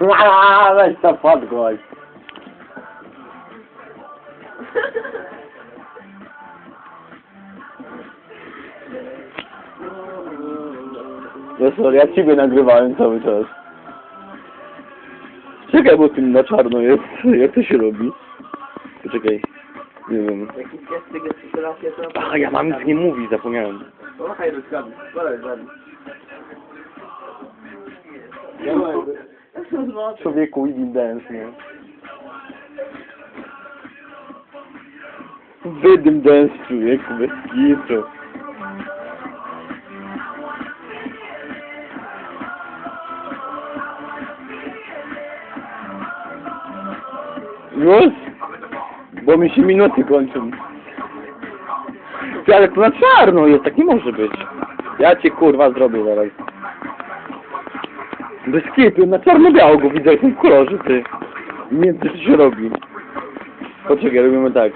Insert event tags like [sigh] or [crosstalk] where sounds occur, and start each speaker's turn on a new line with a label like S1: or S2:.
S1: Aaa, weź to podgłoś. No sorry, ja ciebie nagrywałem cały czas. Czekaj, bo tym na czarno jest. [laughs] Jak to się robi? Poczekaj. Nie wiem.
S2: Jakiś gesty, gestykulacje, to...
S1: Ach, ja mam nic nie mówić, zapomniałem.
S2: Pomachaj rączkami. Podaj dalej. [laughs]
S1: Człowieku, easy dance, nie? Wydym dance, człowieku, bez kitu. Już? Bo mi się minuty kończą. Ty, ale to na czarno jest, tak nie może być. Ja cię kurwa zrobię zaraz. Bez kitu, na czarno-biało go widzę w tym kolorze, ty. Nie wiem, co się robi. Poczekaj, robimy tak.